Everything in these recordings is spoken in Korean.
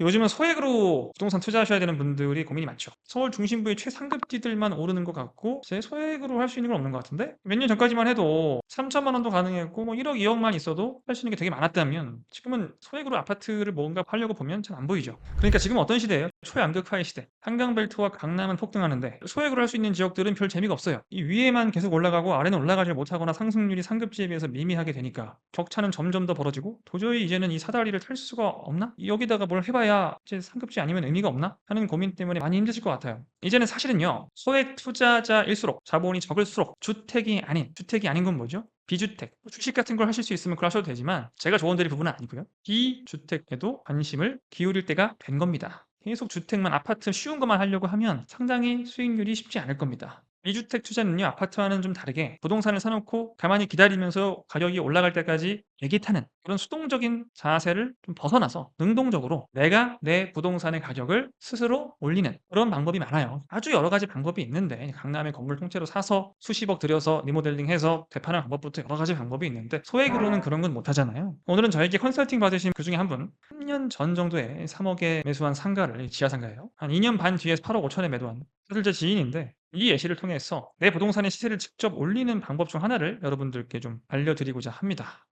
요즘은 소액으로 부동산 투자하셔야 되는 분들이 고민이 많죠. 서울 중심부의 최상급지들만 오르는 것 같고 제 소액으로 할 수 있는 건 없는 것 같은데 몇 년 전까지만 해도 3천만 원도 가능했고 뭐 1억, 2억만 있어도 할 수 있는 게 되게 많았다면 지금은 소액으로 아파트를 뭔가 하려고 보면 잘 안 보이죠. 그러니까 지금 어떤 시대예요? 초양극화의 시대. 한강벨트와 강남은 폭등하는데 소액으로 할 수 있는 지역들은 별 재미가 없어요. 이 위에만 계속 올라가고 아래는 올라가지 못하거나 상승률이 상급지에 비해서 미미하게 되니까 격차는 점점 더 벌어지고 도저히 이제는 이 사다리를 탈 수가 없나? 여기다가 뭘 해봐야 이제 상급지 아니면 의미가 없나? 하는 고민 때문에 많이 힘드실 것 같아요. 이제는 사실은요. 소액 투자자일수록 자본이 적을수록 주택이 아닌 주택이 아닌 건 뭐죠? 비주택, 뭐 주식 같은 걸 하실 수 있으면 그걸 하셔도 되지만 제가 조언드릴 부분은 아니고요. 비주택에도 관심을 기울일 때가 된 겁니다. 계속 주택만 아파트 쉬운 것만 하려고 하면 상당히 수익률이 쉽지 않을 겁니다. 비주택 투자는요 아파트와는 좀 다르게 부동산을 사놓고 가만히 기다리면서 가격이 올라갈 때까지 애기 타는 그런 수동적인 자세를 좀 벗어나서 능동적으로 내가 내 부동산의 가격을 스스로 올리는 그런 방법이 많아요. 아주 여러 가지 방법이 있는데 강남의 건물 통째로 사서 수십억 들여서 리모델링해서 되파는 방법부터 여러 가지 방법이 있는데 소액으로는 그런 건 못하잖아요. 오늘은 저에게 컨설팅 받으신 그 중에 한 분, 3년 전 정도에 3억에 매수한 상가를 지하상가예요. 한 2년 반 뒤에 8억 5천에 매도한 사실 제 지인인데 이 예시를 통해서 내 부동산의 시세를 직접 올리는 방법 중 하나를 여러분들께 좀 알려드리고자 합니다.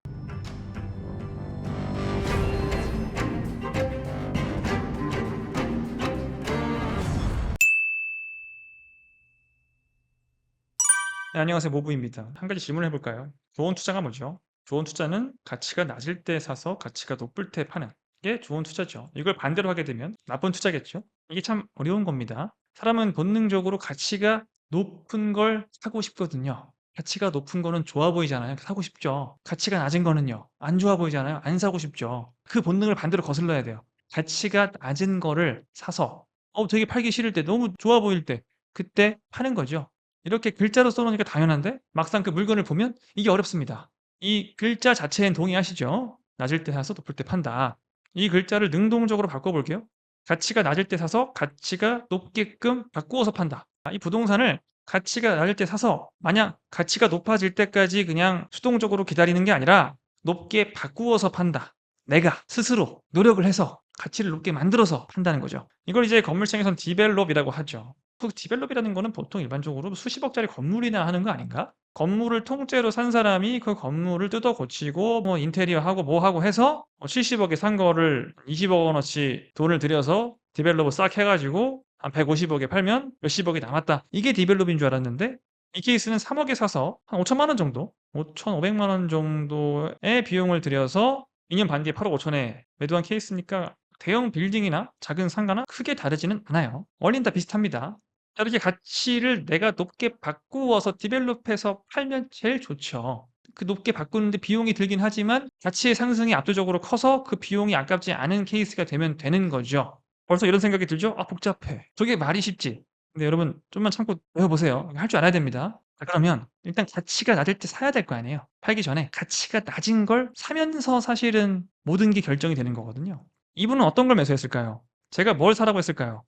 네, 안녕하세요. 모부입니다. 한 가지 질문을 해볼까요? 좋은 투자가 뭐죠? 좋은 투자는 가치가 낮을 때 사서 가치가 높을 때 파는 게 좋은 투자죠. 이걸 반대로 하게 되면 나쁜 투자겠죠? 이게 참 어려운 겁니다. 사람은 본능적으로 가치가 높은 걸 사고 싶거든요. 가치가 높은 거는 좋아 보이잖아요. 사고 싶죠. 가치가 낮은 거는요. 안 좋아 보이잖아요. 안 사고 싶죠. 그 본능을 반대로 거슬러야 돼요. 가치가 낮은 거를 사서 어 되게 팔기 싫을 때 너무 좋아 보일 때 그때 파는 거죠. 이렇게 글자로 써 놓으니까 당연한데 막상 그 물건을 보면 이게 어렵습니다. 이 글자 자체엔 동의하시죠? 낮을 때 사서 높을 때 판다. 이 글자를 능동적으로 바꿔 볼게요. 가치가 낮을 때 사서 가치가 높게끔 바꾸어서 판다. 아, 이 부동산을 가치가 낮을 때 사서 만약 가치가 높아질 때까지 그냥 수동적으로 기다리는 게 아니라 높게 바꾸어서 판다. 내가 스스로 노력을 해서 가치를 높게 만들어서 판다는 거죠. 이걸 이제 건물청에선 디벨롭이라고 하죠. 그 디벨롭이라는 거는 보통 일반적으로 수십억짜리 건물이나 하는 거 아닌가? 건물을 통째로 산 사람이 그 건물을 뜯어 고치고 뭐 인테리어 하고 뭐 하고 해서 70억에 산 거를 20억 원어치 돈을 들여서 디벨롭을 싹 해가지고 한 150억에 팔면 몇십억이 남았다. 이게 디벨롭인 줄 알았는데 이 케이스는 3억에 사서 한 5천만 원 정도, 5,500만 원 정도의 비용을 들여서 2년 반 뒤에 8억 5천에 매도한 케이스니까 대형 빌딩이나 작은 상가나 크게 다르지는 않아요. 원리는 다 비슷합니다. 자, 이렇게 가치를 내가 높게 바꾸어서 디벨롭해서 팔면 제일 좋죠. 그 높게 바꾸는데 비용이 들긴 하지만 가치의 상승이 압도적으로 커서 그 비용이 아깝지 않은 케이스가 되면 되는 거죠. 벌써 이런 생각이 들죠? 아, 복잡해. 저게 말이 쉽지. 근데 여러분, 좀만 참고 외워보세요. 할 줄 알아야 됩니다. 자, 그러면 일단 가치가 낮을 때 사야 될 거 아니에요. 팔기 전에 가치가 낮은 걸 사면서 사실은 모든 게 결정이 되는 거거든요. 이분은 어떤 걸 매수했을까요? 제가 뭘 사라고 했을까요?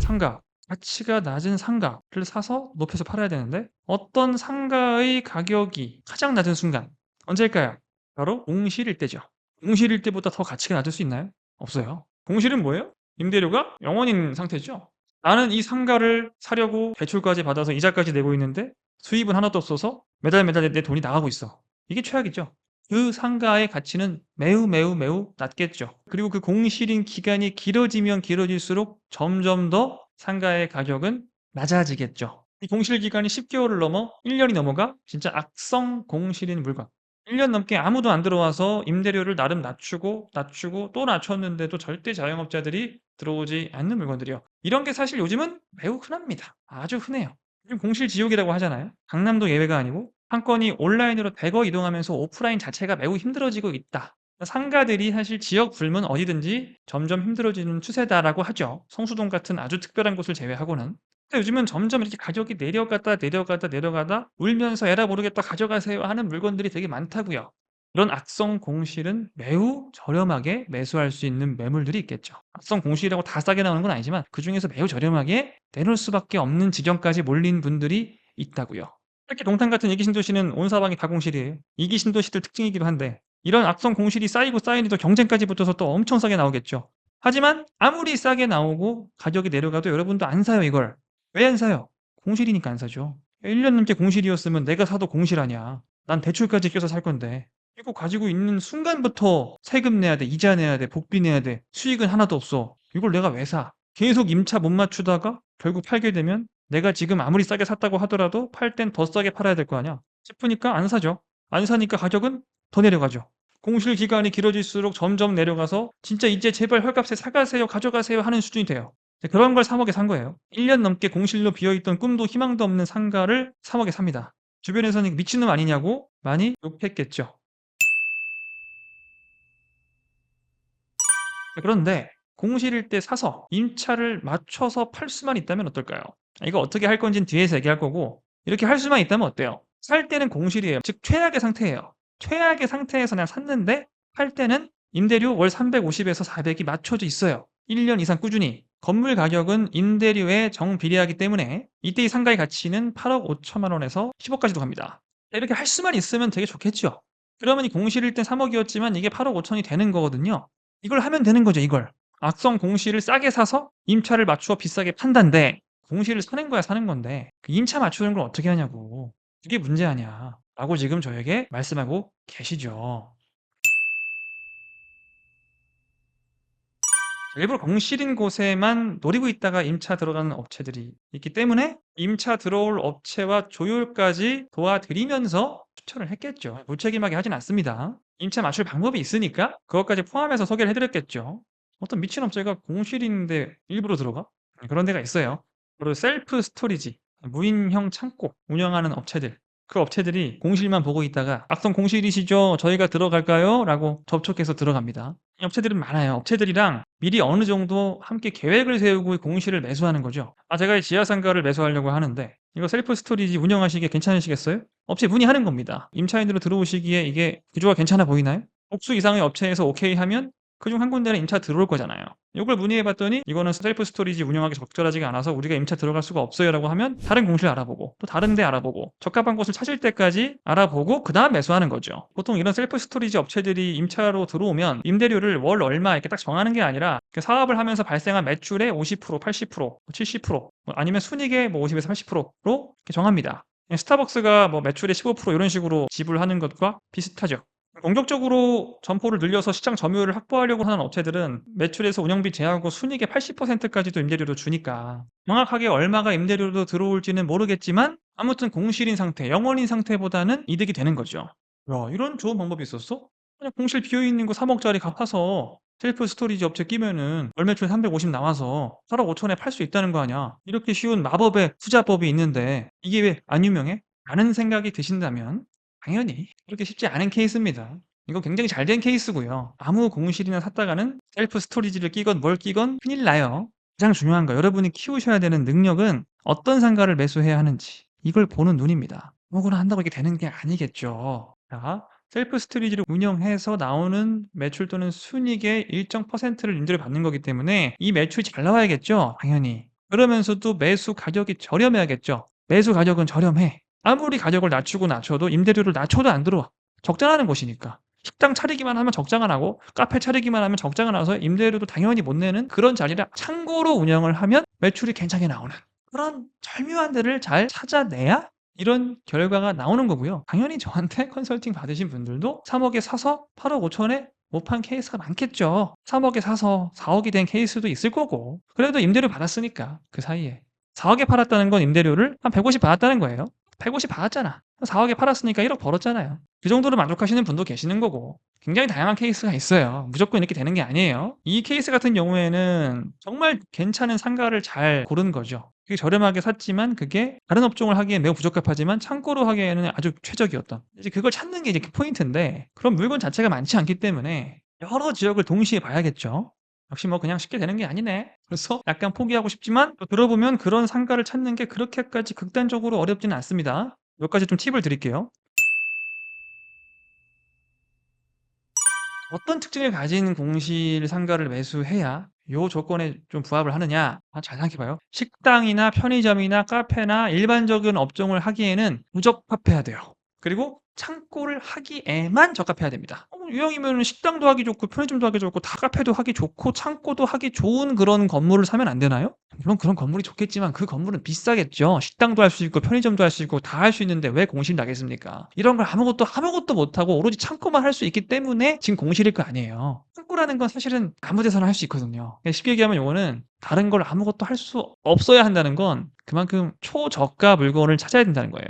상가. 가치가 낮은 상가를 사서 높여서 팔아야 되는데 어떤 상가의 가격이 가장 낮은 순간 언제일까요? 바로 공실일 때죠. 공실일 때보다 더 가치가 낮을 수 있나요? 없어요. 공실은 뭐예요? 임대료가 0원인 상태죠. 나는 이 상가를 사려고 대출까지 받아서 이자까지 내고 있는데 수입은 하나도 없어서 매달 매달 내 돈이 나가고 있어. 이게 최악이죠. 그 상가의 가치는 매우 매우 매우 낮겠죠. 그리고 그 공실인 기간이 길어지면 길어질수록 점점 더 상가의 가격은 낮아지겠죠. 이 공실 기간이 10개월을 넘어 1년이 넘어가 진짜 악성 공실인 물건. 1년 넘게 아무도 안 들어와서 임대료를 나름 낮추고 낮추고 또 낮췄는데도 절대 자영업자들이 들어오지 않는 물건들이요. 이런 게 사실 요즘은 매우 흔합니다. 아주 흔해요. 요즘 공실 지옥이라고 하잖아요. 강남도 예외가 아니고 한 건이 온라인으로 대거 이동하면서 오프라인 자체가 매우 힘들어지고 있다. 상가들이 사실 지역 불문 어디든지 점점 힘들어지는 추세다라고 하죠. 성수동 같은 아주 특별한 곳을 제외하고는. 근데 요즘은 점점 이렇게 가격이 내려갔다 내려가다 내려가다 울면서 에라 모르겠다 가져가세요 하는 물건들이 되게 많다고요. 이런 악성 공실은 매우 저렴하게 매수할 수 있는 매물들이 있겠죠. 악성 공실이라고 다 싸게 나오는 건 아니지만 그중에서 매우 저렴하게 내놓을 수밖에 없는 지경까지 몰린 분들이 있다고요. 특히 동탄 같은 이기 신도시는 온 사방이 다 공실이에요. 이기 신도시들 특징이기도 한데 이런 악성 공실이 쌓이고 쌓이니까 경쟁까지 붙어서 또 엄청 싸게 나오겠죠. 하지만 아무리 싸게 나오고 가격이 내려가도 여러분도 안 사요 이걸. 왜 안 사요? 공실이니까 안 사죠. 1년 넘게 공실이었으면 내가 사도 공실 아니야. 난 대출까지 껴서 살 건데. 이거 가지고 있는 순간부터 세금 내야 돼, 이자 내야 돼, 복비 내야 돼. 수익은 하나도 없어. 이걸 내가 왜 사? 계속 임차 못 맞추다가 결국 팔게 되면 내가 지금 아무리 싸게 샀다고 하더라도 팔 땐 더 싸게 팔아야 될 거 아니야. 싶으니까 안 사죠. 안 사니까 가격은 더 내려가죠. 공실 기간이 길어질수록 점점 내려가서 진짜 이제 제발 헐값에 사가세요, 가져가세요 하는 수준이 돼요. 그런 걸 3억에 산 거예요. 1년 넘게 공실로 비어있던 꿈도 희망도 없는 상가를 3억에 삽니다. 주변에서는 미친놈 아니냐고 많이 욕했겠죠. 그런데 공실일 때 사서 임차를 맞춰서 팔 수만 있다면 어떨까요? 이거 어떻게 할 건지는 뒤에서 얘기할 거고 이렇게 할 수만 있다면 어때요? 살 때는 공실이에요. 즉 최악의 상태예요. 최악의 상태에서 그냥 샀는데 팔 때는 임대료 월 350에서 400이 맞춰져 있어요. 1년 이상 꾸준히. 건물 가격은 임대료에 정비례하기 때문에 이때의 상가의 가치는 8억 5천만 원에서 10억까지도 갑니다. 이렇게 할 수만 있으면 되게 좋겠죠. 그러면 이 공실일 땐 3억이었지만 이게 8억 5천이 되는 거거든요. 이걸 하면 되는 거죠, 이걸. 악성 공실을 싸게 사서 임차를 맞추어 비싸게 판다는데 공실을 사는 거야 사는 건데 그 임차 맞추는 걸 어떻게 하냐고. 그게 문제 아니야. 라고 지금 저에게 말씀하고 계시죠. 일부러 공실인 곳에만 노리고 있다가 임차 들어가는 업체들이 있기 때문에 임차 들어올 업체와 조율까지 도와드리면서 추천을 했겠죠. 무책임하게 하진 않습니다. 임차 맞출 방법이 있으니까 그것까지 포함해서 소개를 해드렸겠죠. 어떤 미친 업체가 공실인데 일부러 들어가? 그런 데가 있어요. 그리고 셀프 스토리지, 무인형 창고 운영하는 업체들. 그 업체들이 공실만 보고 있다가 악성 공실이시죠? 저희가 들어갈까요? 라고 접촉해서 들어갑니다. 이 업체들은 많아요. 업체들이랑 미리 어느 정도 함께 계획을 세우고 공실을 매수하는 거죠. 아, 제가 이 지하상가를 매수하려고 하는데 이거 셀프 스토리지 운영하시기에 괜찮으시겠어요? 업체 문의하는 겁니다. 임차인으로 들어오시기에 이게 구조가 괜찮아 보이나요? 복수 이상의 업체에서 오케이 하면 그중 한 군데는 임차 들어올 거잖아요. 이걸 문의해 봤더니 이거는 셀프 스토리지 운영하기 적절하지가 않아서 우리가 임차 들어갈 수가 없어요 라고 하면 다른 공실 알아보고 또 다른 데 알아보고 적합한 곳을 찾을 때까지 알아보고 그 다음 매수하는 거죠. 보통 이런 셀프 스토리지 업체들이 임차로 들어오면 임대료를 월 얼마 이렇게 딱 정하는 게 아니라 그 사업을 하면서 발생한 매출의 50%, 80%, 70% 아니면 순이익의 뭐 50에서 80%로 정합니다. 스타벅스가 뭐 매출의 15% 이런 식으로 지불하는 것과 비슷하죠. 공격적으로 점포를 늘려서 시장 점유율을 확보하려고 하는 업체들은 매출에서 운영비 제하고 순이익의 80%까지도 임대료로 주니까 정확하게 얼마가 임대료로 들어올지는 모르겠지만 아무튼 공실인 상태, 영원인 상태보다는 이득이 되는 거죠. 야, 이런 좋은 방법이 있었어? 그냥 공실 비어있는 거 3억짜리 갚아서 셀프 스토리지 업체 끼면은 월 매출 350 나와서 8억 5천에 팔 수 있다는 거 아니야. 이렇게 쉬운 마법의 투자법이 있는데 이게 왜 안 유명해? 라는 생각이 드신다면 당연히 그렇게 쉽지 않은 케이스입니다. 이거 굉장히 잘 된 케이스고요. 아무 공실이나 샀다가는 셀프 스토리지를 끼건 뭘 끼건 큰일 나요. 가장 중요한 거 여러분이 키우셔야 되는 능력은 어떤 상가를 매수해야 하는지 이걸 보는 눈입니다. 뭐거나 한다고 이게 되는 게 아니겠죠. 자, 셀프 스토리지를 운영해서 나오는 매출 또는 순이익의 일정 퍼센트를 임대료 받는 거기 때문에 이 매출이 잘 나와야겠죠. 당연히. 그러면서도 매수 가격이 저렴해야겠죠. 매수 가격은 저렴해. 아무리 가격을 낮추고 낮춰도 임대료를 낮춰도 안 들어와. 적장하는 곳이니까. 식당 차리기만 하면 적장을 하고 카페 차리기만 하면 적장을 나서 임대료도 당연히 못 내는 그런 자리라 참고로 운영을 하면 매출이 괜찮게 나오는 그런 절묘한 데를 잘 찾아내야 이런 결과가 나오는 거고요. 당연히 저한테 컨설팅 받으신 분들도 3억에 사서 8억 5천에 못 판 케이스가 많겠죠. 3억에 사서 4억이 된 케이스도 있을 거고 그래도 임대료 받았으니까 그 사이에 4억에 팔았다는 건 임대료를 한 150 받았다는 거예요. 150 받았잖아. 4억에 팔았으니까 1억 벌었잖아요. 그 정도로 만족하시는 분도 계시는 거고 굉장히 다양한 케이스가 있어요. 무조건 이렇게 되는 게 아니에요. 이 케이스 같은 경우에는 정말 괜찮은 상가를 잘 고른 거죠. 그게 저렴하게 샀지만 그게 다른 업종을 하기에 매우 부적합하지만 창고로 하기에는 아주 최적이었던. 이제 그걸 찾는 게 이제 그 포인트인데 그런 물건 자체가 많지 않기 때문에 여러 지역을 동시에 봐야겠죠. 역시 뭐 그냥 쉽게 되는 게 아니네. 그래서 약간 포기하고 싶지만 또 들어보면 그런 상가를 찾는 게 그렇게까지 극단적으로 어렵지는 않습니다. 몇 가지 좀 팁을 드릴게요. 어떤 특징을 가진 공실 상가를 매수해야 요 조건에 좀 부합을 하느냐? 아, 잘 생각해 봐요. 식당이나 편의점이나 카페나 일반적인 업종을 하기에는 부적합해야 돼요. 그리고 창고를 하기에만 적합해야 됩니다. 어 유형이면은 식당도 하기 좋고 편의점도 하기 좋고 다 카페도 하기 좋고 창고도 하기 좋은 그런 건물을 사면 안 되나요? 물론 그런 건물이 좋겠지만 그 건물은 비싸겠죠. 식당도 할 수 있고 편의점도 할 수 있고 다 할 수 있는데 왜 공실 나겠습니까? 이런 걸 아무것도 아무것도 못 하고 오로지 창고만 할 수 있기 때문에 지금 공실일 거 아니에요. 창고라는 건 사실은 아무 데서나 할 수 있거든요. 그러니까 쉽게 얘기하면 요거는 다른 걸 아무것도 할 수 없어야 한다는 건 그만큼 초저가 물건을 찾아야 된다는 거예요.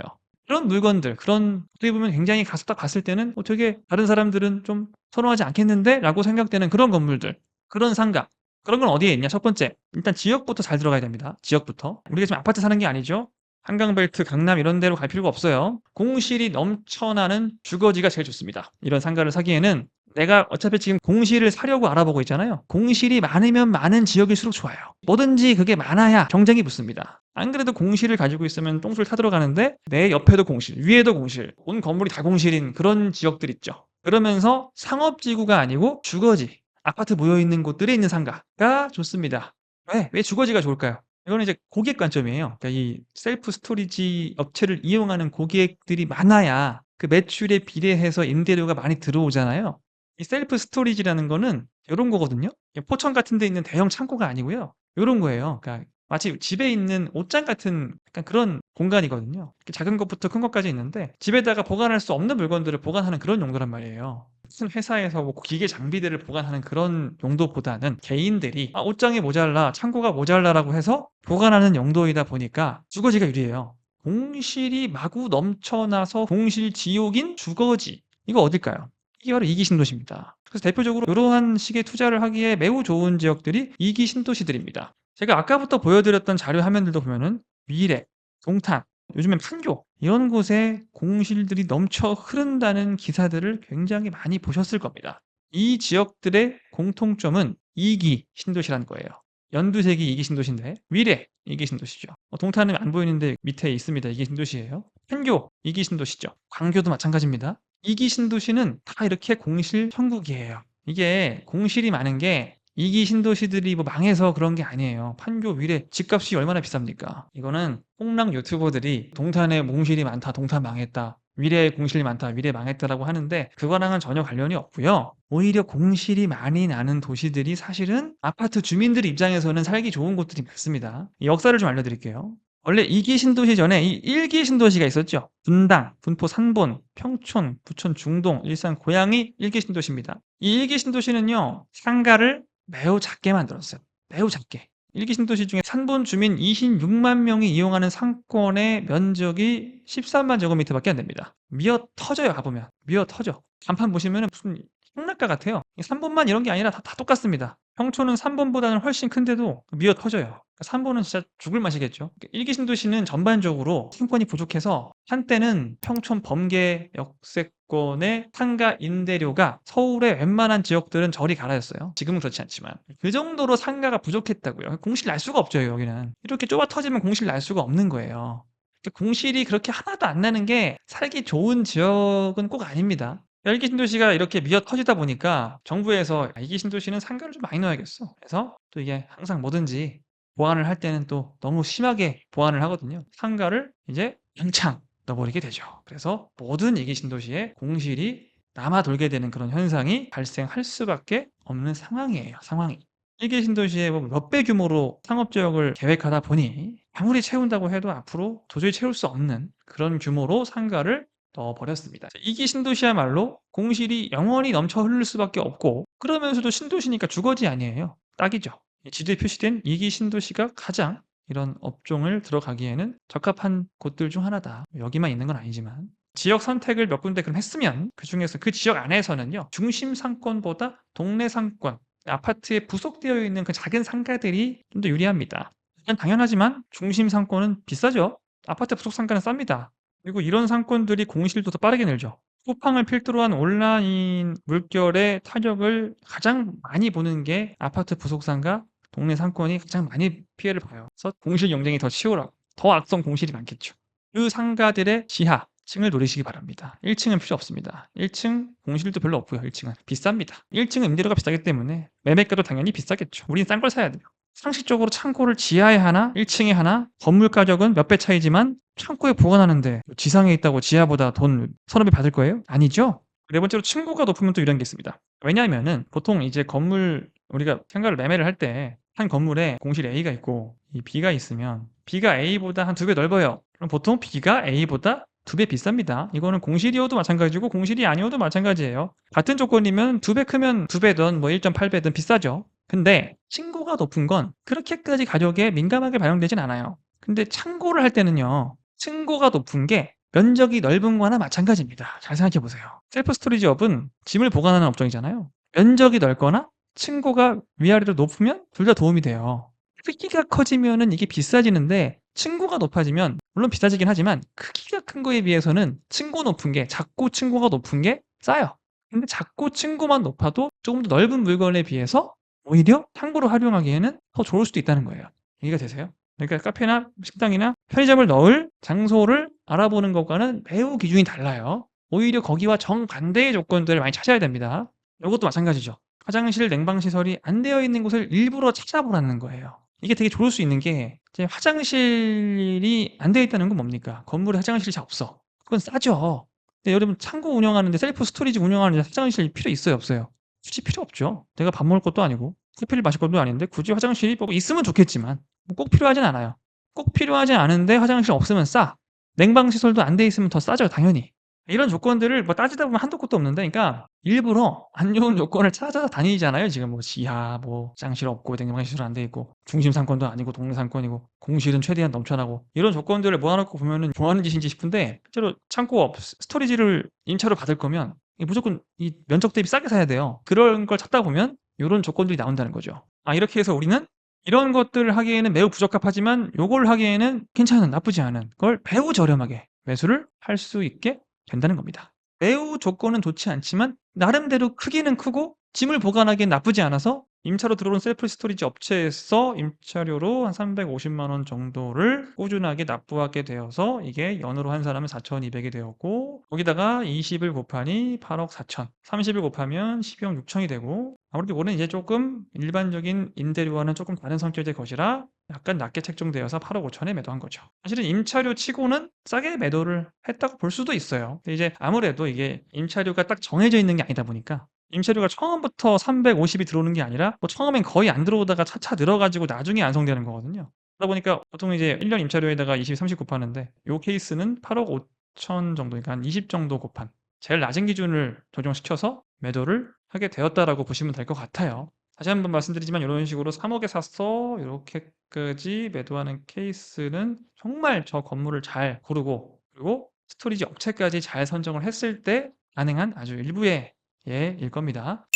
그런 물건들 그런 어떻게 보면 굉장히 가서 딱 봤을 때는 '어 되게 다른 사람들은 좀 선호하지 않겠는데?'라고 생각되는 그런 건물들 그런 상가 그런 건 어디에 있냐? 첫 번째 일단 지역부터 잘 들어가야 됩니다. 지역부터. 우리가 지금 아파트 사는 게 아니죠. 한강벨트, 강남 이런 데로 갈 필요가 없어요. 공실이 넘쳐나는 주거지가 제일 좋습니다. 이런 상가를 사기에는 내가 어차피 지금 공실을 사려고 알아보고 있잖아요. 공실이 많으면 많은 지역일수록 좋아요. 뭐든지 그게 많아야 경쟁이 붙습니다. 안 그래도 공실을 가지고 있으면 똥줄 타들어가는데 내 옆에도 공실, 위에도 공실, 온 건물이 다 공실인 그런 지역들 있죠. 그러면서 상업지구가 아니고 주거지, 아파트 모여 있는 곳들에 있는 상가가 좋습니다. 왜? 왜 주거지가 좋을까요? 이거는 이제 고객 관점이에요. 그러니까 이 셀프 스토리지 업체를 이용하는 고객들이 많아야 그 매출에 비례해서 임대료가 많이 들어오잖아요. 이 셀프 스토리지라는 거는 요런 거거든요. 포천 같은 데 있는 대형 창고가 아니고요. 요런 거예요. 그러니까 마치 집에 있는 옷장 같은 약간 그런 공간이거든요. 작은 것부터 큰 것까지 있는데 집에다가 보관할 수 없는 물건들을 보관하는 그런 용도란 말이에요. 무슨 회사에서 뭐 기계 장비들을 보관하는 그런 용도보다는 개인들이 '아 옷장이 모자라. 창고가 모자라.'라고 해서 보관하는 용도이다 보니까 주거지가 유리해요. 공실이 마구 넘쳐나서 공실 지옥인 주거지. 이거 어딜까요? 이게 바로 2기 신도시입니다. 그래서 대표적으로 요러한 식의 투자를 하기에 매우 좋은 지역들이 2기 신도시들입니다. 제가 아까부터 보여드렸던 자료 화면들도 보면은 미래, 동탄, 요즘엔 판교 이런 곳에 공실들이 넘쳐 흐른다는 기사들을 굉장히 많이 보셨을 겁니다. 이 지역들의 공통점은 2기 신도시라는 거예요. 연두색이 2기 신도시인데 미래 2기 신도시죠. 어, 동탄은 안 보이는데 밑에 있습니다. 2기 신도시예요. 판교 2기 신도시죠. 광교도 마찬가지입니다. 2기 신도시는 다 이렇게 공실 천국이에요. 이게 공실이 많은 게 2기 신도시들이 뭐 망해서 그런 게 아니에요. 판교, 위례 집값이 얼마나 비쌉니까? 이거는 홍랑 유튜버들이 동탄에 공실이 많다, 동탄 망했다. 위례에 공실이 많다, 위례 망했다라고 하는데 그거랑은 전혀 관련이 없고요. 오히려 공실이 많이 나는 도시들이 사실은 아파트 주민들 입장에서는 살기 좋은 곳들이 많습니다. 이 역사를 좀 알려드릴게요. 원래 2기 신도시 전에 이 1기 신도시가 있었죠. 분당, 분포 산본, 평촌, 부천 중동, 일산 고양이 1기 신도시입니다. 이 1기 신도시는요. 상가를 매우 작게 만들었어요. 매우 작게. 1기 신도시 중에 산본 주민 26만 명이 이용하는 상권의 면적이 13만 제곱미터밖에 안 됩니다. 미어 터져요, 가보면. 미어 터져. 간판 보시면은 무슨 상락가 같아요. 산본만 이런 게 아니라 다, 다 똑같습니다. 평촌은 산본보다는 훨씬 큰데도 미어 터져요. 산본은 진짜 죽을 맛이겠죠. 1기 신도시는 전반적으로 상권이 부족해서 한때는 평촌 범계 역세권의 상가 임대료가 서울의 웬만한 지역들은 저리 갈아였어요. 지금은 그렇지 않지만 그 정도로 상가가 부족했다고요. 공실 날 수가 없죠 여기는. 이렇게 좁아 터지면 공실 날 수가 없는 거예요. 공실이 그렇게 하나도 안 나는 게 살기 좋은 지역은 꼭 아닙니다. 1기 신도시가 이렇게 미어 터지다 보니까 정부에서 2기 신도시는 상가를 좀 많이 넣어야겠어. 그래서 또 이게 항상 뭐든지 보완을 할 때는 또 너무 심하게 보완을 하거든요. 상가를 이제 영창 넣어버리게 되죠. 그래서 모든 2기 신도시에 공실이 남아 돌게 되는 그런 현상이 발생할 수밖에 없는 상황이에요. 상황이. 1기 신도시에 뭐몇배 규모로 상업지역을 계획하다 보니 아무리 채운다고 해도 앞으로 도저히 채울 수 없는 그런 규모로 상가를 넣어버렸습니다. 2기 신도시야말로 공실이 영원히 넘쳐 흐를 수밖에 없고 그러면서도 신도시니까 주거지 아니에요. 딱이죠. 지도에 표시된 2기 신도시가 가장 이런 업종을 들어가기에는 적합한 곳들 중 하나다. 여기만 있는 건 아니지만 지역 선택을 몇 군데 그럼 했으면 그 중에서 그 지역 안에서는요. 중심 상권보다 동네 상권, 아파트에 부속되어 있는 그 작은 상가들이 좀 더 유리합니다. 당연하지만 중심 상권은 비싸죠. 아파트 부속 상가는 쌉니다. 그리고 이런 상권들이 공실도 더 빠르게 늘죠. 쿠팡을 필두로 한 온라인 물결의 타격을 가장 많이 보는 게 아파트 부속상가, 동네 상권이 가장 많이 피해를 봐요. 그래서 공실 경쟁이 더 치열하고 더 악성 공실이 많겠죠. 그 상가들의 지하, 층을 노리시기 바랍니다. 1층은 필요 없습니다. 1층 공실도 별로 없고요. 1층은 비쌉니다. 1층은 임대료가 비싸기 때문에 매매가도 당연히 비싸겠죠. 우린 싼 걸 사야 돼요. 상식적으로 창고를 지하에 하나 1 층에 하나 건물 가격은 몇 배 차이지만 창고에 보관하는데 지상에 있다고 지하보다 돈 서너 배 받을 거예요? 아니죠. 네 번째로 층고가 높으면 또 이런 게 있습니다. 왜냐하면은 보통 이제 건물 우리가 상가를 매매를 할 때 한 건물에 공실 A가 있고 이 B가 있으면 B가 A보다 한 2배 넓어요. 그럼 보통 B가 A보다 2배 비쌉니다. 이거는 공실이어도 마찬가지고 공실이 아니어도 마찬가지예요. 같은 조건이면 2배 크면 2배든 뭐 1.8배든 비싸죠. 근데 층고가 높은 건 그렇게까지 가격에 민감하게 반영되진 않아요. 근데 창고를 할 때는요. 층고가 높은 게 면적이 넓은 거나 마찬가지입니다. 잘 생각해 보세요. 셀프 스토리지 업은 짐을 보관하는 업종이잖아요. 면적이 넓거나 층고가 위아래로 높으면 둘 다 도움이 돼요. 크기가 커지면은 이게 비싸지는데 층고가 높아지면 물론 비싸지긴 하지만 크기가 큰 거에 비해서는 층고 높은 게 작고 층고가 높은 게 싸요. 근데 작고 층고만 높아도 조금 더 넓은 물건에 비해서 오히려 창고로 활용하기에는 더 좋을 수도 있다는 거예요. 이해가 되세요? 그러니까 카페나 식당이나 편의점을 넣을 장소를 알아보는 것과는 매우 기준이 달라요. 오히려 거기와 정반대의 조건들을 많이 찾아야 됩니다. 이것도 마찬가지죠. 화장실 냉방 시설이 안 되어 있는 곳을 일부러 찾아보라는 거예요. 이게 되게 좋을 수 있는 게 화장실이 안 되어 있다는 건 뭡니까? 건물에 화장실이 잘 없어. 그건 싸죠. 근데 여러분 창고 운영하는데 셀프 스토리지 운영하는데 화장실 필요 있어요, 없어요? 굳이 필요 없죠. 내가 밥 먹을 것도 아니고 커피를 마실 것도 아닌데 굳이 화장실이 뭐 있으면 좋겠지만 뭐꼭 필요하진 않아요. 꼭 필요하지 않은데 화장실 없으면 싸. 냉방 시설도 안 돼 있으면 더 싸죠, 당연히. 이런 조건들을 뭐 따지다 보면 한도 끝도 없는데 그러니까 일부러 안 좋은 조건을 찾아서 다니잖아요. 지금 뭐 지하 뭐 화장실 없고 냉방 시설 안 돼 있고 중심 상권도 아니고 동네 상권이고 공실은 최대한 넘쳐나고 이런 조건들을 모아 놓고 보면은 뭐 하는 짓인지 싶은데 실제로 창고업 스토리지를 임차로 받을 거면 이 무조건 이 면적 대비 싸게 사야 돼요. 그런 걸 찾다 보면 요런 조건들이 나온다는 거죠. 아 이렇게 해서 우리는 이런 것들을 하기에는 매우 부적합하지만 요걸 하기에는 괜찮은 나쁘지 않은 걸 매우 저렴하게 매수를 할 수 있게 된다는 겁니다. 매우 조건은 좋지 않지만 나름대로 크기는 크고 짐을 보관하기엔 나쁘지 않아서 임차로 들어오는 셀프 스토리지 업체에서 임차료로 한 350만 원 정도를 꾸준하게 납부하게 되어서 이게 연으로 한 사람은 4,200이 되었고 거기다가 20을 곱하니 8억 4천, 30을 곱하면 12억 6천이 되고 아무래도 이거는 이제 조금 일반적인 임대료와는 조금 다른 성격의 것이라 약간 낮게 책정되어서 8억 5천에 매도한 거죠. 사실은 임차료 치고는 싸게 매도를 했다고 볼 수도 있어요. 근데 이제 아무래도 이게 임차료가 딱 정해져 있는 게 아니다 보니까 임차료가 처음부터 350이 들어오는 게 아니라 뭐 처음엔 거의 안 들어오다가 차차 늘어가지고 나중에 완성되는 거거든요. 그러다 보니까 보통 이제 1년 임차료에다가 20, 30 곱하는데 요 케이스는 8억 5천 정도, 그러니까 한 20 정도 곱한 제일 낮은 기준을 적용시켜서 매도를 하게 되었다라고 보시면 될 것 같아요. 다시 한번 말씀드리지만 이런 식으로 3억에 샀어 이렇게까지 매도하는 케이스는 정말 저 건물을 잘 고르고 그리고 스토리지 업체까지 잘 선정을 했을 때 가능한 아주 일부의 예 일 겁니다.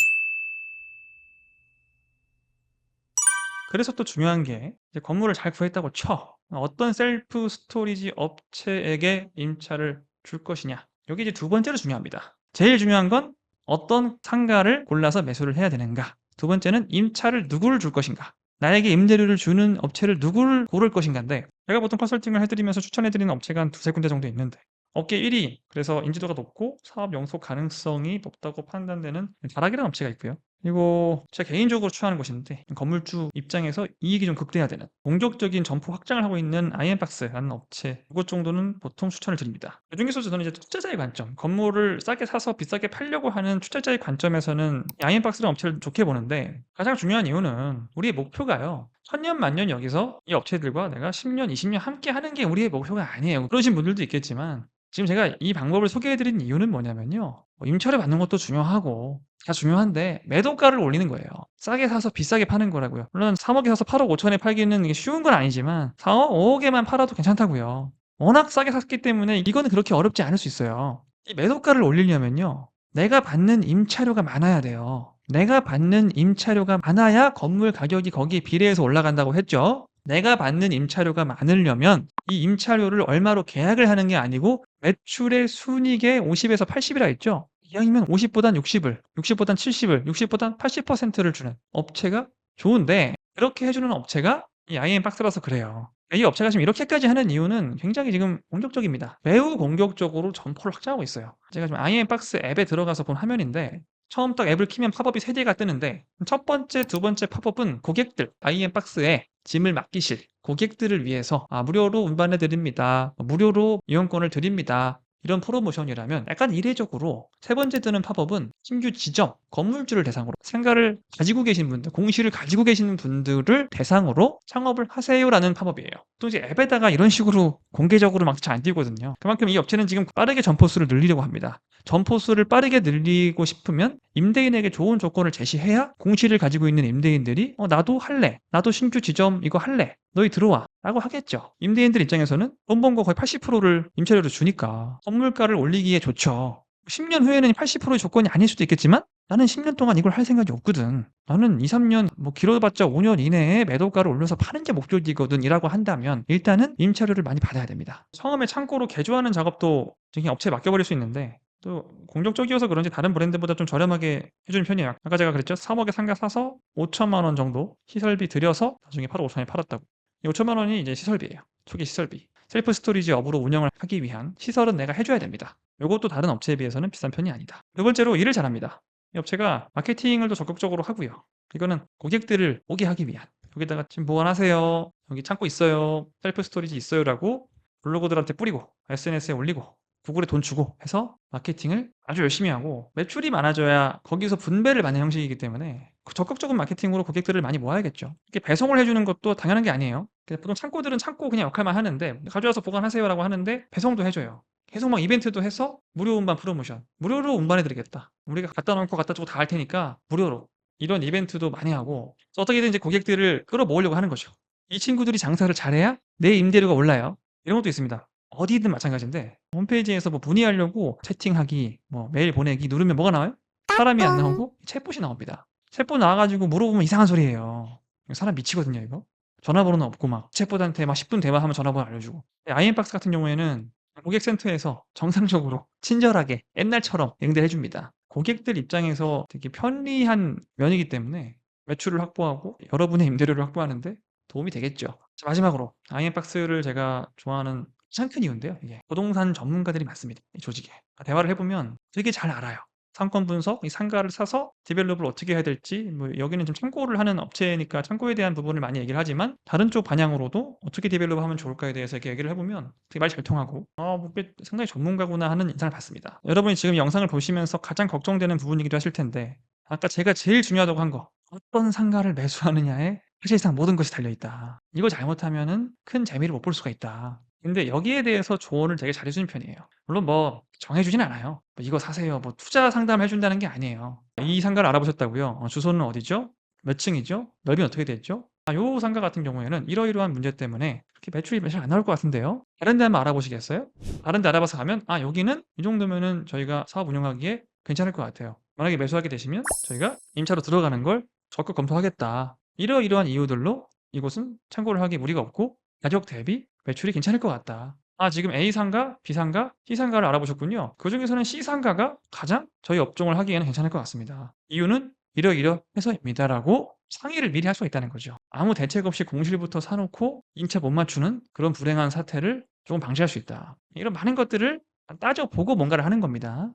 그래서 또 중요한 게 이제 건물을 잘 구했다고 쳐. 어떤 셀프 스토리지 업체에게 임차를 줄 것이냐. 여기 이제 두 번째로 중요합니다. 제일 중요한 건 어떤 상가를 골라서 매수를 해야 되는가. 두 번째는 임차를 누구를 줄 것인가. 나에게 임대료를 주는 업체를 누구를 고를 것인가인데 제가 보통 컨설팅을 해드리면서 추천해드리는 업체가 한 두세 군데 정도 있는데 업계 1위 그래서 인지도가 높고 사업 영속 가능성이 높다고 판단되는 다락이라는 업체가 있고요. 그리고 제가 개인적으로 추천하는 곳인데 건물주 입장에서 이익이 좀 극대화되는 공격적인 점포 확장을 하고 있는 아이엠박스라는 업체 이것 정도는 보통 추천을 드립니다. 그 중에서 저는 이제 투자자의 관점 건물을 싸게 사서 비싸게 팔려고 하는 투자자의 관점에서는 이 아이엠박스라는 업체를 좋게 보는데 가장 중요한 이유는 우리의 목표가요. 천년 만년 여기서 이 업체들과 내가 10년, 20년 함께 하는 게 우리의 목표가 아니에요. 그러신 분들도 있겠지만 지금 제가 이 방법을 소개해 드린 이유는 뭐냐면요. 뭐 임차료 받는 것도 중요하고 다 중요한데 매도가를 올리는 거예요. 싸게 사서 비싸게 파는 거라고요. 물론 3억에 사서 8억 5천에 팔기는 쉬운 건 아니지만 4억, 5억에만 팔아도 괜찮다고요. 워낙 싸게 샀기 때문에 이거는 그렇게 어렵지 않을 수 있어요. 이 매도가를 올리려면요. 내가 받는 임차료가 많아야 돼요. 내가 받는 임차료가 많아야 건물 가격이 거기에 비례해서 올라간다고 했죠. 내가 받는 임차료가 많으려면 이 임차료를 얼마로 계약을 하는 게 아니고 매출의 순이익의 50에서 80이라 했죠. 이왕이면 50보단 60을, 60보단 70을, 60보단 80%를 주는 업체가 좋은데 그렇게 해주는 업체가 이 IM 박스라서 그래요. 이 업체가 지금 이렇게까지 하는 이유는 굉장히 지금 공격적입니다. 매우 공격적으로 점포를 확장하고 있어요. 제가 지금 IM 박스 앱에 들어가서 본 화면인데 처음 딱 앱을 키면 팝업이 3개가 뜨는데 첫 번째, 두 번째 팝업은 고객들, IM박스에 짐을 맡기실 고객들을 위해서 아, 무료로 운반해 드립니다. 무료로 이용권을 드립니다. 이런 프로모션이라면 약간 이례적으로 세 번째 뜨는 팝업은 신규 지점, 건물주를 대상으로 상가를 가지고 계신 분들, 공시를 가지고 계시는 분들을 대상으로 창업을 하세요라는 팝업이에요. 또 이제 앱에다가 이런 식으로 공개적으로 막 잘 안 띄거든요. 그만큼 이 업체는 지금 빠르게 점포 수를 늘리려고 합니다. 점포 수를 빠르게 늘리고 싶으면 임대인에게 좋은 조건을 제시해야 공시를 가지고 있는 임대인들이 어, 나도 할래. 나도 신규 지점 이거 할래. 너희 들어와. 라고 하겠죠. 임대인들 입장에서는 돈 번 거 거의 80%를 임차료로 주니까 건물가를 올리기에 좋죠. 10년 후에는 80%의 조건이 아닐 수도 있겠지만 나는 10년 동안 이걸 할 생각이 없거든. 나는 2, 3년 뭐 길어봤자 5년 이내에 매도가를 올려서 파는 게 목적이거든 이라고 한다면 일단은 임차료를 많이 받아야 됩니다. 처음에 창고로 개조하는 작업도 그냥 업체에 맡겨버릴 수 있는데 또 공격적이어서 그런지 다른 브랜드보다 좀 저렴하게 해주는 편이에요. 아까 제가 그랬죠. 3억에 상가 사서 5천만 원 정도 시설비 들여서 나중에 8억 5천에 팔았다고. 이 5천만 원이 이제 시설비예요. 초기 시설비. 셀프 스토리지 업으로 운영을 하기 위한 시설은 내가 해줘야 됩니다. 이것도 다른 업체에 비해서는 비싼 편이 아니다. 두 번째로 일을 잘합니다. 이 업체가 마케팅을 더 적극적으로 하고요. 이거는 고객들을 오게 하기 위한. 여기다가 지금 보관하세요. 여기 창고 있어요. 셀프 스토리지 있어요라고 블로거들한테 뿌리고 SNS에 올리고 구글에 돈 주고 해서 마케팅을 아주 열심히 하고 매출이 많아져야 거기서 분배를 받는 형식이기 때문에 그 적극적인 마케팅으로 고객들을 많이 모아야겠죠. 이렇게 배송을 해주는 것도 당연한 게 아니에요. 보통 창고들은 창고 그냥 역할만 하는데 가져와서 보관하세요라고 하는데 배송도 해줘요. 계속 막 이벤트도 해서 무료 운반 프로모션. 무료로 운반해드리겠다. 우리가 갖다 놓고 갖다 주고 다 할 테니까 무료로. 이런 이벤트도 많이 하고 어떻게든 이제 고객들을 끌어모으려고 하는 거죠. 이 친구들이 장사를 잘해야 내 임대료가 올라요. 이런 것도 있습니다. 어디든 마찬가지인데 홈페이지에서 뭐 문의하려고 채팅하기, 뭐 메일 보내기 누르면 뭐가 나와요? 사람이 안 나오고 챗봇이 나옵니다. 챗봇 나와가지고 물어보면 이상한 소리예요. 사람 미치거든요 이거. 전화번호는 없고 막 챗봇한테 막 10분 대화하면 전화번호 알려주고. 아이엠박스 같은 경우에는 고객센터에서 정상적으로 친절하게 옛날처럼 응대해 줍니다. 고객들 입장에서 되게 편리한 면이기 때문에 매출을 확보하고 여러분의 임대료를 확보하는데 도움이 되겠죠. 자, 마지막으로 아이엠박스를 제가 좋아하는 가장 큰 이유인데요. 이게 부동산 전문가들이 많습니다. 이 조직에. 대화를 해보면 되게 잘 알아요. 상권 분석, 이 상가를 사서 디벨롭을 어떻게 해야 될지, 뭐 여기는 좀 창고를 하는 업체니까 창고에 대한 부분을 많이 얘기를 하지만 다른 쪽 방향으로도 어떻게 디벨롭 하면 좋을까에 대해서 이렇게 얘기를 해보면 되게 말 잘 통하고 아, 뭐 상당히 전문가구나 하는 인상을 받습니다. 여러분이 지금 영상을 보시면서 가장 걱정되는 부분이기도 하실 텐데 아까 제가 제일 중요하다고 한 거 어떤 상가를 매수하느냐에 사실상 모든 것이 달려있다. 이거 잘못하면은 큰 재미를 못 볼 수가 있다. 근데 여기에 대해서 조언을 되게 잘해 주는 편이에요. 물론 뭐 정해 주진 않아요. 뭐 이거 사세요. 뭐 투자 상담을 해 준다는 게 아니에요. 이 상가를 알아보셨다고요? 어, 주소는 어디죠? 몇 층이죠? 넓이는 어떻게 됐죠? 아, 요 상가 같은 경우에는 이러이러한 문제 때문에 그렇게 매출이 매출 안 나올 것 같은데요? 다른 데 한번 알아보시겠어요? 다른 데 알아봐서 가면 아 여기는 이 정도면은 저희가 사업 운영하기에 괜찮을 것 같아요. 만약에 매수하게 되시면 저희가 임차로 들어가는 걸 적극 검토하겠다. 이러이러한 이유들로 이곳은 참고를 하기 무리가 없고 가격 대비 매출이 괜찮을 것 같다. 아, 지금 A 상가, B 상가, C 상가를 알아보셨군요. 그 중에서는 C 상가가 가장 저희 업종을 하기에는 괜찮을 것 같습니다. 이유는 이러 이러 해서입니다라고 상의를 미리 할 수가 있다는 거죠. 아무 대책 없이 공실부터 사놓고 임차 못 맞추는 그런 불행한 사태를 조금 방지할 수 있다. 이런 많은 것들을 따져보고 뭔가를 하는 겁니다.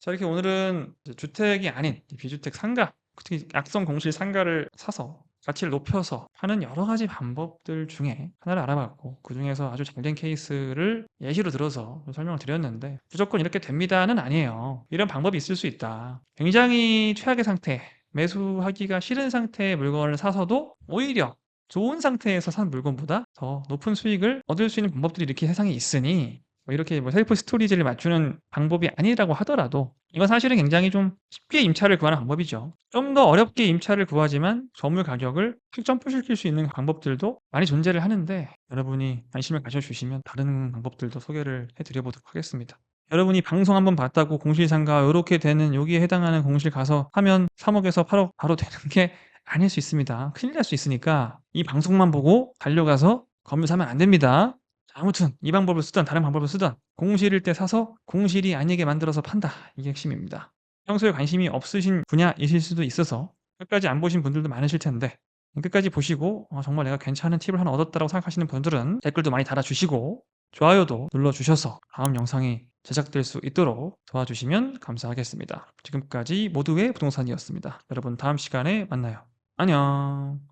자, 이렇게 오늘은 주택이 아닌 비주택 상가, 특히 약성 공실 상가를 사서 가치를 높여서 하는 여러 가지 방법들 중에 하나를 알아봤고 그 중에서 아주 잘 된 케이스를 예시로 들어서 설명을 드렸는데 무조건 이렇게 됩니다는 아니에요. 이런 방법이 있을 수 있다. 굉장히 최악의 상태, 매수하기가 싫은 상태의 물건을 사서도 오히려 좋은 상태에서 산 물건보다 더 높은 수익을 얻을 수 있는 방법들이 이렇게 세상에 있으니 뭐 이렇게 뭐 셀프 스토리지를 맞추는 방법이 아니라고 하더라도 이건 사실은 굉장히 좀 쉽게 임차를 구하는 방법이죠. 좀 더 어렵게 임차를 구하지만 건물 가격을 확 점프시킬 수 있는 방법들도 많이 존재를 하는데 여러분이 관심을 가져주시면 다른 방법들도 소개를 해드려 보도록 하겠습니다. 여러분이 방송 한번 봤다고 공실상가 이렇게 되는 여기에 해당하는 공실 가서 하면 3억에서 8억 바로 되는 게 아닐 수 있습니다. 큰일 날 수 있으니까 이 방송만 보고 달려가서 건물 사면 안 됩니다. 아무튼 이 방법을 쓰든 다른 방법을 쓰든 공실일 때 사서 공실이 아니게 만들어서 판다. 이게 핵심입니다. 평소에 관심이 없으신 분야이실 수도 있어서 끝까지 안 보신 분들도 많으실 텐데 끝까지 보시고 어, 정말 내가 괜찮은 팁을 하나 얻었다고 생각하시는 분들은 댓글도 많이 달아주시고 좋아요도 눌러주셔서 다음 영상이 제작될 수 있도록 도와주시면 감사하겠습니다. 지금까지 모두의 부동산이었습니다. 여러분 다음 시간에 만나요. 안녕.